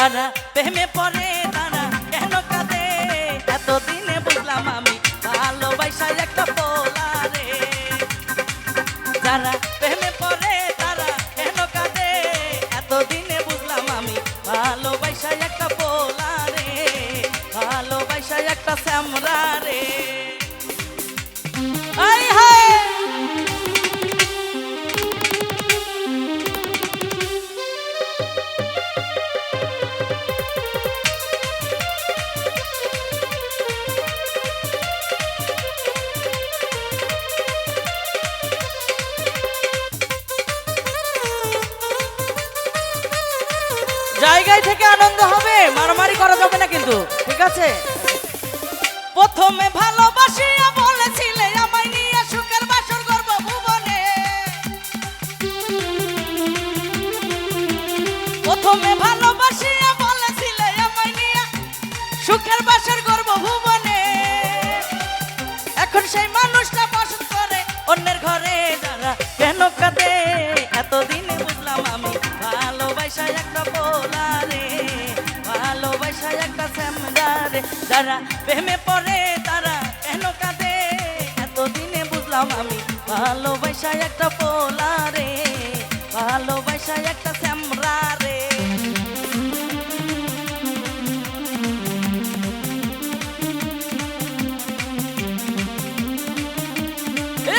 যারা প্রেমে পড়ে তারা কেন কাঁদে? এতদিনে বুঝলাম আমি ভালোবাসা একটা পোলারে। যারা প্রেমে পড়ে তারা কেন কাঁদে? এতদিনে বুঝলাম আমি ভালোবাসা একটা পোলারে ভালোবাসা একটা শ্যামরা রে জায়গায় থেকে আনন্দ হবে। মারামারি করা যাবে না কিন্তু। ঠিক আছে? প্রথমে নিয়ে সুখের ভুবনে। এখন সেই মানুষটা করে অন্যের ঘরে কেন কাঁদে? এতদিনে বুঝলাম আমি ভালোবাসা একটা পোলারে ভালোবাসা একটা স্যামদারে যারা প্রেমে পড়ে, তারা কেন কাঁদে? এতদিনে বুঝলাম আমি ভালোবাসা একটা পোলারে ভালোবাসা একটা স্যামরা রে। এ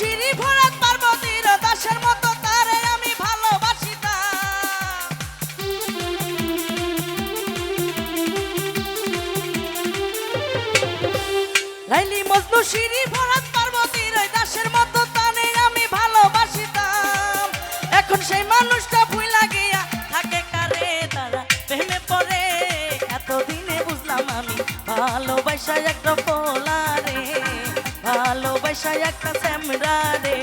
শিরি ভরাত পার্বতীর দাসের মতো তারে আমি ভালোবাসিতাম লাইলি মজনু, শিরি ভরাত পার্বতীর দাসের আমি ভালোবাসিতাম এখন সেই মানুষটা ভুইলা গিয়া থাকে কারে তারা, প্রেমে পড়ে। এতদিনে বুঝলাম আমি ভালোবাসা পোলারে ভালোবাসা একটা স্যামরা রে।